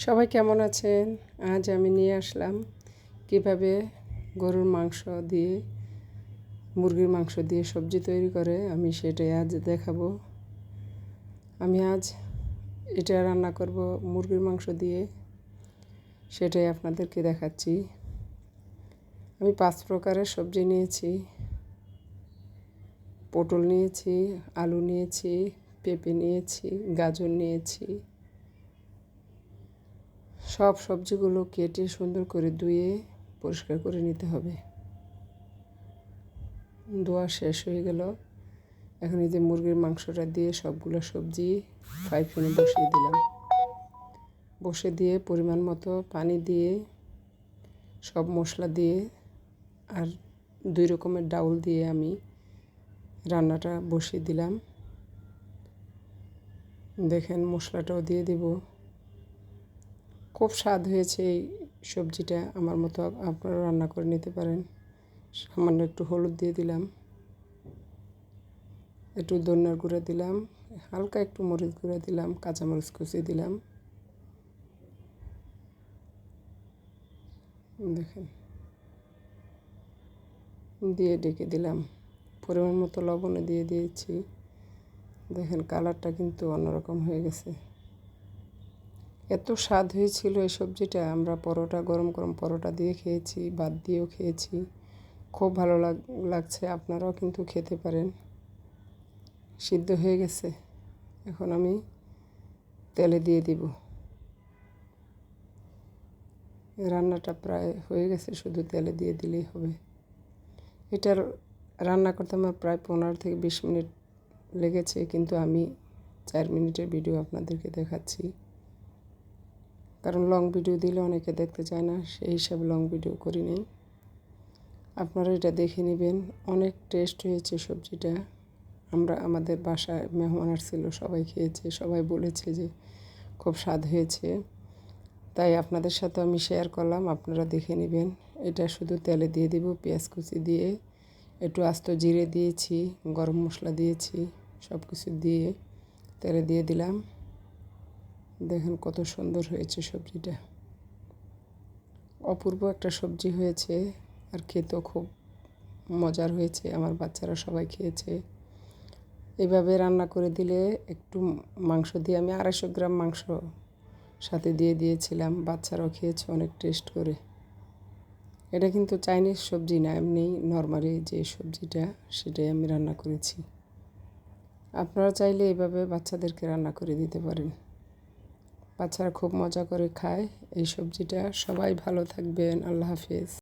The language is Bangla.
সবাই কেমন আছেন? আজ আমি নিয়ে আসলাম কীভাবে গরুর মাংস দিয়ে, মুরগির মাংস দিয়ে সবজি তৈরি করে, আমি সেটাই আজ দেখাবো। আমি আজ এটা রান্না করব মুরগির মাংস দিয়ে, সেটাই আপনাদেরকে দেখাচ্ছি। আমি পাঁচ প্রকারের সবজি নিয়েছি। পটল নিয়েছি, আলু নিয়েছি, পেঁপে নিয়েছি, গাজর নিয়েছি সব সবজিগুলো কেটে সুন্দর করে ধুয়ে পরিষ্কার করে নিতে হবে। ধোয়া শেষ হয়ে গেল। এখন এই যে মুরগির মাংসটা দিয়ে সবগুলো সবজি ফ্রাই প্যানে বসিয়ে দিলাম। বসে দিয়ে পরিমাণ মতো পানি দিয়ে, সব মশলা দিয়ে আর দুই রকমের ডাউল দিয়ে আমি রান্নাটা বসিয়ে দিলাম। দেখেন মশলাটাও দিয়ে দিব। খুব স্বাদ হয়েছে এই সবজিটা। আমার মতো আপনারা রান্না করে নিতে পারেন। সামান্য একটু হলুদ দিয়ে দিলাম। একটু দন্যার গুঁড়া দিলাম। হালকা একটু মরিচ গুঁড়া দিলাম, কাঁচামরিচ কুচি দিলাম। দেখেন। দিয়ে ডেকে দিলাম। পরিমাণ মতো লবণে দিয়ে দিয়েছি। দেখেন কালারটা কিন্তু অন্যরকম হয়ে গেছে। এত স্বাদ হয়েছিল এই সবজিটা আমরা পরোটা, গরম গরম পরোটা দিয়ে খেয়েছি বাদ দিয়েও খেয়েছি। খুব ভালো লাগ, লাগছে, আপনারাও কিন্তু খেতে পারেন। সিদ্ধ হয়ে গেছে। এখন আমি তেলে দিয়ে দিব। রান্নাটা প্রায় হয়ে গেছে, শুধু তেলে দিয়ে দিলেই হবে। এটার রান্না করতে আমার প্রায় পনেরো থেকে বিশ মিনিট লেগেছে, কিন্তু আমি চার মিনিটের ভিডিও আপনাদেরকে দেখাচ্ছি। কারণ লং ভিডিও দিলে অনেকে দেখতে চায় না, সেই হিসাবে লং ভিডিও করি নেই। আপনারা এটা দেখে নেবেন, অনেক টেস্ট হয়েছে সবজিটা। আমরা, আমাদের বাসায় মেহমান আসছিল, সবাই খেয়েছে, সবাই বলেছে যে খুব স্বাদ হয়েছে। তাই আপনাদের সাথে আমি শেয়ার করলাম, আপনারা দেখে নেবেন। এটা শুধু তেলে দিয়ে দিব, পেঁয়াজ কুচি দিয়ে, একটু আস্ত জিরে দিয়েছি, গরম মশলা দিয়েছি সব কিছু দিয়ে তেলে দিয়ে দিলাম। দেখেন কত সুন্দর হয়েছে সবজিটা। অপূর্ব একটা সবজি হয়েছে আর খেতেও খুব মজার হয়েছে, আমার বাচ্চারা সবাই খেয়েছে। এভাবে রান্না করে দিলে একটু মাংস দিয়ে আমি আড়াইশো গ্রাম মাংস সাথে দিয়ে দিয়েছিলাম, বাচ্চারাও খেয়েছে, অনেক টেস্ট করে। এটা কিন্তু চাইনিজ সবজি না, এমনি নর্মালি যে সবজিটা সেটাই আমি রান্না করেছি। আপনারা চাইলে এভাবে বাচ্চাদেরকে রান্না করে দিতে পারেন। বাচ্চারা খুব মজা করে খায়। এই সবজিটা সবাই ভালো থাকবেন। আল্লাহ হাফিজ।